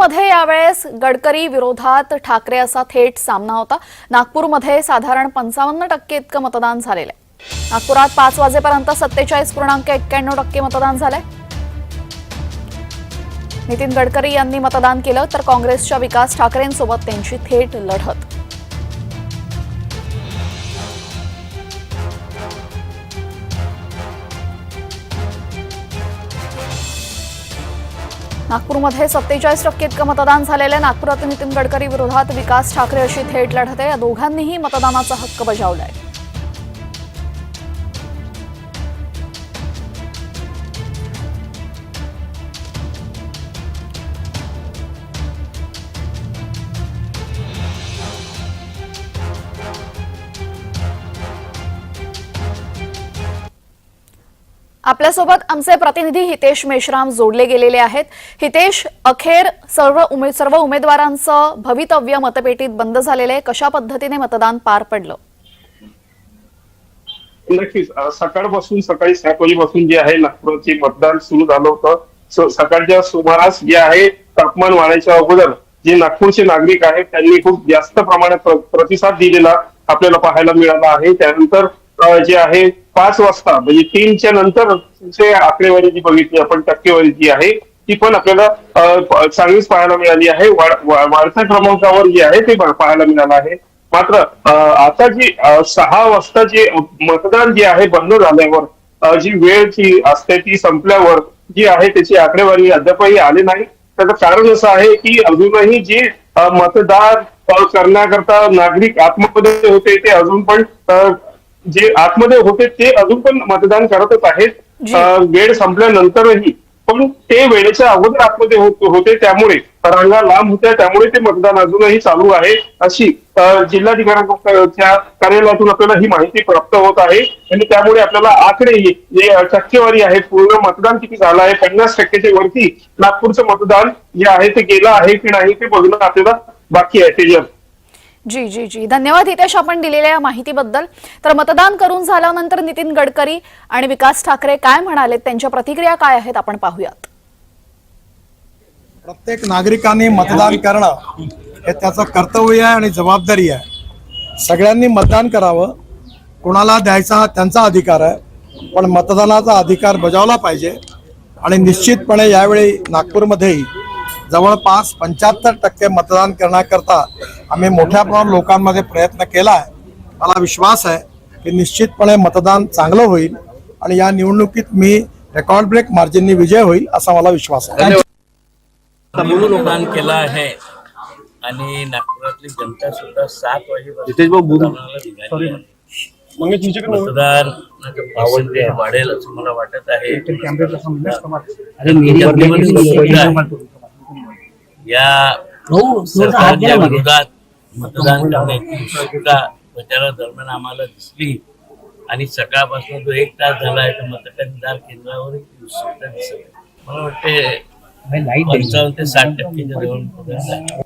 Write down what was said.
नागपूरमध्ये यावेळेस गडकरी विरोधात ठाकरे असा थेट सामना होता. नागपूरमध्ये साधारण पंचावन्न टक्के इतकं मतदान झालेलं आहे. नागपुरात पाच वाजेपर्यंत सत्तेचाळीस पूर्णांक एक्क्याण्णव टक्के मतदान झालंय. नितीन गडकरी यांनी मतदान केलं तर काँग्रेसच्या विकास ठाकरेंसोबत त्यांची थेट लढत. नागपूरमध्ये सत्तेचाळीस टक्के इतकं मतदान झालेलं आहे. नागपुरात नितीन गडकरी विरोधात विकास ठाकरे अशी थेट लढत आहे. या दोघांनीही मतदानाचा हक्क बजावलाय. आपल्यासोबत आमचे प्रतिनिधी हितेश मेश्राम जोडले गेलेले आहेत. हितेश अखेर सर्व उमे सर्व उमेदवारांचं भवितव्य मतपेटीत बंद झालेलं आहे. कशा पद्धतीने मतदान पार पडलं? नक्कीच. सकाळपासून सकाळी सात वाजेपासून जे आहे नागपूरचे मतदान सुरू झालं होतं. सकाळच्या सुमारास जे आहे तापमान वाढायच्या अगोदर जे नागपूरचे नागरिक आहेत त्यांनी खूप जास्त प्रमाणात प्रतिसाद दिलेला आपल्याला पाहायला मिळाला आहे. त्यानंतर जे आहे पाच वाजता म्हणजे तीनच्या नंतर आकडेवारी जी बघितली आपण टक्केवारी जी आहे ती पण आपल्याला चांगलीच पाहायला मिळाली आहे. वाढत्या क्रमांकावर जे आहे ते पाहायला मिळालं आहे. मात्र आता जी सहा वाजता जे मतदान जे आहे बंद झाल्यावर जी वेळ जी असते ती संपल्यावर जी आहे त्याची आकडेवारी अद्यापही आली नाही. त्याचं कारण असं आहे की अजूनही जे मतदार मतदान करण्याकरता नागरिक आतमध्ये होते ते अजून पण जे आतमध्ये होते ते अजून पण मतदान करतच आहेत. वेळ संपल्यानंतरही पण ते वेळेच्या अगोदर आतमध्ये होत- होते त्यामुळे रांगा लांब होत्या त्यामुळे ते मतदान अजूनही चालू आहे. अशी जिल्हाधिकाऱ्यांच्या कार्यालयातून आपल्याला ही माहिती प्राप्त होत आहे. आणि त्यामुळे आपल्याला आकडे जे टक्केवारी आहे पूर्ण मतदान किती झालं आहे पन्नास टक्क्याच्या वरती नागपूरचं मतदान जे आहे ते गेलं आहे की नाही ते बघणं आपल्याला बाकी आहे त्याच्यावर जी जी जी. धन्यवाद हितेश आपण दिलेल्या या माहितीबद्दल. तर मतदान करून झाल्यानंतर नितीन गडकरी आणि विकास ठाकरे काय म्हणाले त्यांच्या प्रतिक्रिया काय आहेत? आपण पाहूयात. प्रत्येक नागरिकाने मतदान करणं हे त्याचं कर्तव्य आहे आणि जबाबदारी आहे. सगळ्यांनी मतदान करावं. कोणाला द्यायचा त्यांचा अधिकार आहे. पण मतदानाचा अधिकार बजावला पाहिजे. आणि निश्चितपणे यावेळी नागपूरमध्येही जवळपास पंच्याहत्तर टक्के मतदान करण्याकरता आम्ही मोठ्या प्रमाणात लोकांमध्ये प्रयत्न केला आहे. मला विश्वास आहे की निश्चितपणे मतदान चांगलं होईल आणि या निवडणुकीत मी रेकॉर्ड ब्रेक मार्जिननी विजय होईल असा मला विश्वास आहे. मूळ मतदान केलं आहे. आणि नागपुरातली जनता सुद्धा सात. वाजेपासून मतदान वाढेल असं मला वाटत आहे. या सरकारच्या विरोधात मतदान करण्याची उत्सुकता प्रचारादरम्यान आम्हाला दिसली आणि सकाळपासून जो एक तास झाला आहे तर मतदार केंद्रावर उत्सुकता दिसत. मला वाटते पंचावन्न ते साठ झालं.